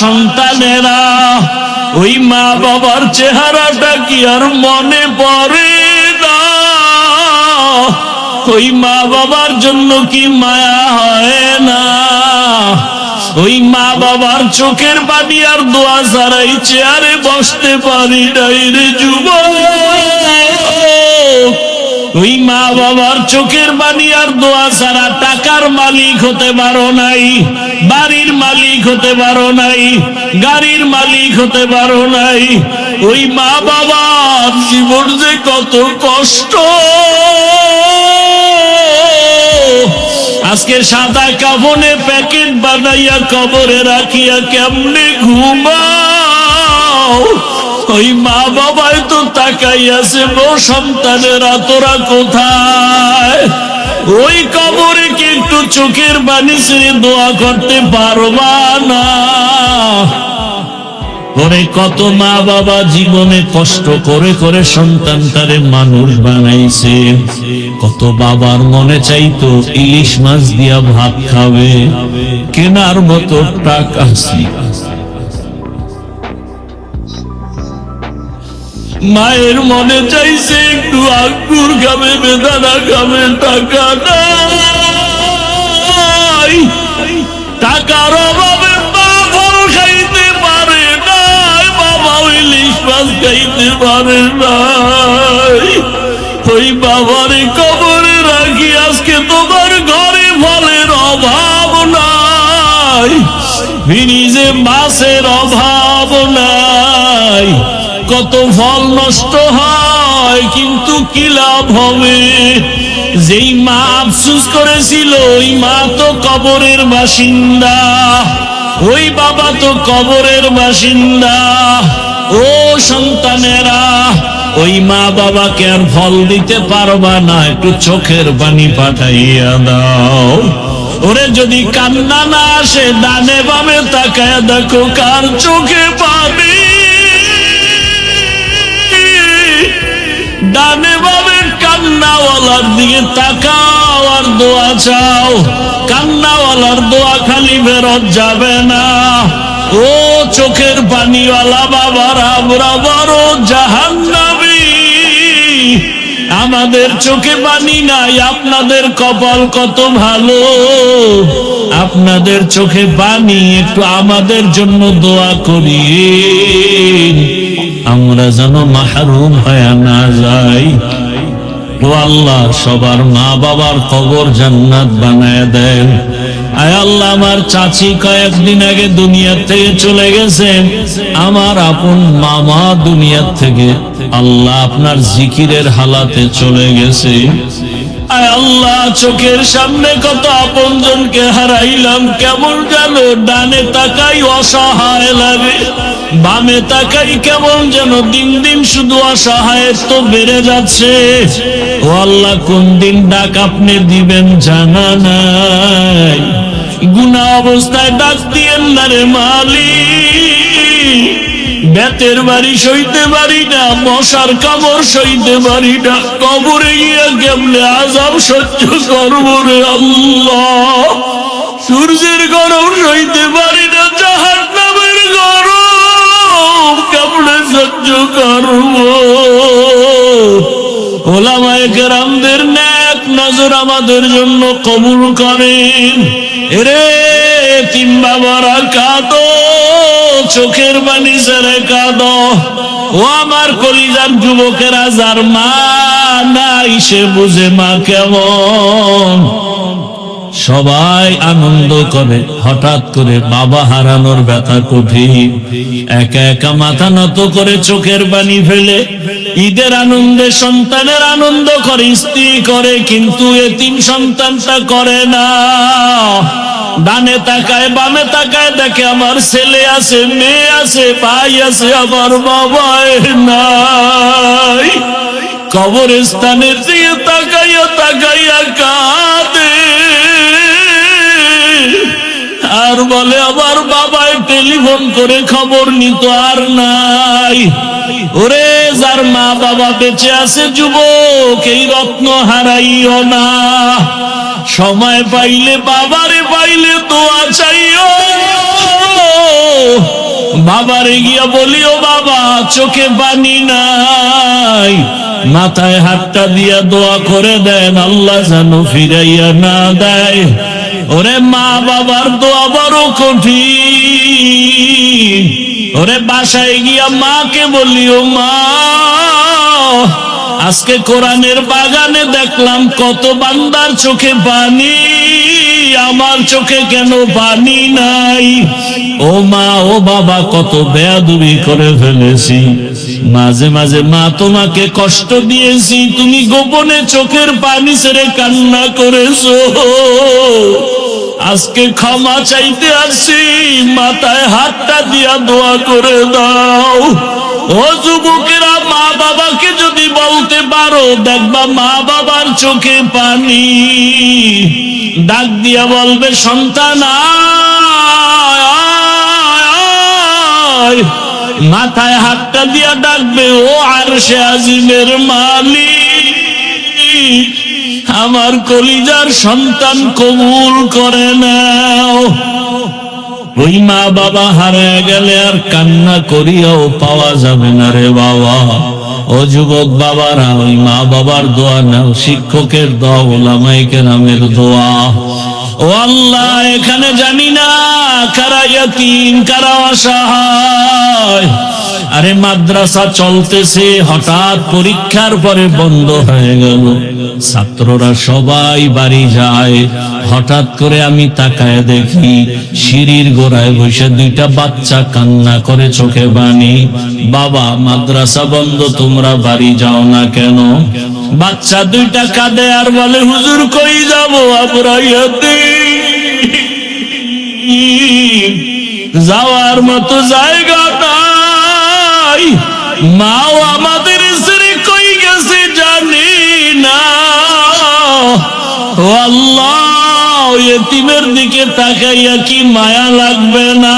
সন্তানেরা, ওই মা বাবার চেহারাটা কি আর মনে পড়ে না? ওই মা বাবার জন্য কি মায়া হয় না? ওই মা বাবার চোখের বাড়ি আর দোয়া ছাড়াই চেয়ারে বসতে পারি নাই রে যুবক। ওই মা বাবার চোখের বাণী আর দোয়া ছাড়া টাকার মালিক হতে পারো নাই, বাড়ির মালিক হতে পারো নাই, গাড়ির মালিক হতে পারো নাই। ওই মা বাবার জীবন যে কত কষ্ট। আজকে সাদা কাবনে প্যাকেট বানাইয়া কবরে রাখিয়া কেমনে ঘুমাও ওই মা বাবাই তো তাকাইয়াছে বো সন্তানেরা তোরা কোথায়? ওই কবরে কি একটু চোখের বাণী দোয়া করতে পারবা না? ওরে কত মা বাবা জীবনে কষ্ট করে করে সন্তানটারে মানুষ বানাইছে। কত বাবার মনে চাইতো ইলিশ মাছ দিয়া ভাত খাবে। কেনার মতো টাকা মায়ের মনে চাইছে একটু আঙ্গুর খাবে বেদানা খাবে টাকা নাই। টাকার অভাবে মা ফল খাইতে পারে নাই, বাবা ইলিশ মাছ খাইতে পারে নাই। ওই বাবারে কবরে রাখি, আজকে তোমার ঘরে ফলের অভাব নাই। ফ্রিজে মাছের অভাব নাই। কত ফল নষ্ট হয়, কিন্তু কি লাভ হবে? যেই মা আফসুস করেছিল, ওই মা তো কবরের বাসিন্দা। ওই বাবা তো কবরের বাসিন্দা। ও সন্তানেরা, ওই মা বাবাকে আর ফল দিতে পারবা না, একটু চোখের পানি পাঠাইয়া দাও। ওরে যদি কান্না না আসে, ডানে বামে তাকায় দেখো, কার চোখে পানি ডানে বামে কান্নাওয়ালার দিকে তাকাও আর দোয়া চাও। কান্নাওয়ালার দোয়া খালি ফেরত যাবে না। ও চোখের পানিওয়ালা বাবার আমরা বড় জাহান্নাবী আমাদের চোখে পানি নাই, আপনাদের কপাল কত ভালো। আপনাদের চোখে পানি, একটু আমাদের জন্য দোয়া করি আমরা যেন মাহরুম হয়ে না যাই। ও আল্লাহ, সবার মা বাবার কবর জান্নাত বানায় দেন। আয় আল্লাহ, আমার চাচি কয়েকদিন আগে দুনিয়া থেকে চলে গেছেন আমার আপন মামা দুনিয়ার থেকে আল্লাহ আপনার জিকিরের হালাতে চলে গেছে। আয় আল্লাহ, চোখের সামনে কত আপন জনকে হারাইলাম, কেমন যেন ডানে তাকাই অসহায় লাগে, বামে তাকাই কেমন যেন দিন দিন শুধু অসহায়ের তো বেড়ে যাচ্ছে। ও আল্লাহ, কোন দিন ডাক আপনি দিবেন জানা নাই। গুনা অবস্থায় ডাক দিয়েন না রে মালিক। বেতের বাড়ি সইতে পারি না, মশার কামড় সইতে পারি না, কবরে গিয়ে কেমনে আজাব সহ্য করব রে আল্লাহ? সূর্যের গরম সইতে পারি না জাহার নামের গরম কেমনে সহ্য করব? ওলামায় কেরামদের ন্যাক নজর আমাদের জন্য কবুল করেন। রে তিন বাবারা কাঁদো চোখের বাণী ছেড়ে কাঁদো। ও আমার কলিজার যুবকেরা, যার মা সে বুঝে মা কেমন? সবাই আনন্দ করে, হঠাৎ করে বাবা হারানোর ব্যথা কঠিন একা একা মাথা নত করে চোখের বাণী ফেলে, ঈদের আনন্দে সন্তানের আনন্দ করে, স্ত্রী করে, কিন্তু এতিম সন্তানটা করে না। ডানে তাকায়, বামে তাকায়, দেখে আমার ছেলে আছে, মেয়ে আছে, ভাই আছে, আমার বাবা নাই। কবরস্থানের দিকে তাকাইয়া তাকাইয়া কাঁদে। আর বলে, আমার বাবাই টেলিফোন করে খবর নিত আর নাই। ওরে, যার মা বাবা বেঁচে আছে, যুবক, এই রত্ন হারাইও না। সময় পাইলে, বাবারে পাইলে দোয়া চাইও বাবারে গিয়া বলিও, বাবা, চোখে পানি নাই। মাথায় হাতটা দিয়া দোয়া করে দেন, আল্লাহ যেন ফিরাইয়া না দেয়। ওরে মা, বাবার দোয়া বড় কঠিন। ওরে বাসায় গিয়া মাকে বলিও, মা আজকে কোরআনের বাগানে দেখলাম কত বান্দার চোখে পানি, আমার চোখে কেন পানি নাই? ও মা, ও বাবা, কত বেয়াদুবি করে ফেলেছি। মাঝে মাঝে মা তোমাকে কষ্ট দিয়েছি, তুমি গোপনে চোখের পানি ছেড়ে কান্না করেছ। আজকে ক্ষমা চাইতে আসি মাথায় হাতটা দিয়া দোয়া করে দাও। যুবকেরা, মা বাবাকে যদি বলতে পারো, দেখবা মা বাবার চোখে পানি ডাক দিয়া বলবে, সন্তান। মাথায় হাতটা দিয়া ডাকবে, ও আর সে আজিমের মালিক, আমার কলিজার সন্তান কবুল করে নাও ওই মা বাবা হারে গেলে আর কান্না করিয়াও পাওয়া যাবে না রে বাবা। ও যুবক বাবারা, ওই মা বাবার দোয়া নাও, শিক্ষকের দোয়া ওলামাইকে নামের দোয়া। ও আল্লাহ, এখানে জানি না কারা ইয়াতিম, কারা অসহায়। আরে মাদ্রাসা চলতেছে, হঠাৎ পরীক্ষার পরে বন্ধ হয়ে গেল। ছাত্ররা সবাই বাড়ি যায়। হঠাৎ করে আমি তাকায় দেখি সিঁড়ির গোড়ায় বসে দুইটা বাচ্চা কান্না করে চোখে বাণী। বাবা, মাদ্রাসা বন্ধ, তোমরা বাড়ি যাও না কেন? বাচ্চা দুইটা কাঁদে আর বলে, হুজুর, কই যাব? আমরা যাওয়ার মতো জায়গা নাই। মাও আল্লাহ এতিমের দিকে তাকাইয়া কি মায়া লাগবে না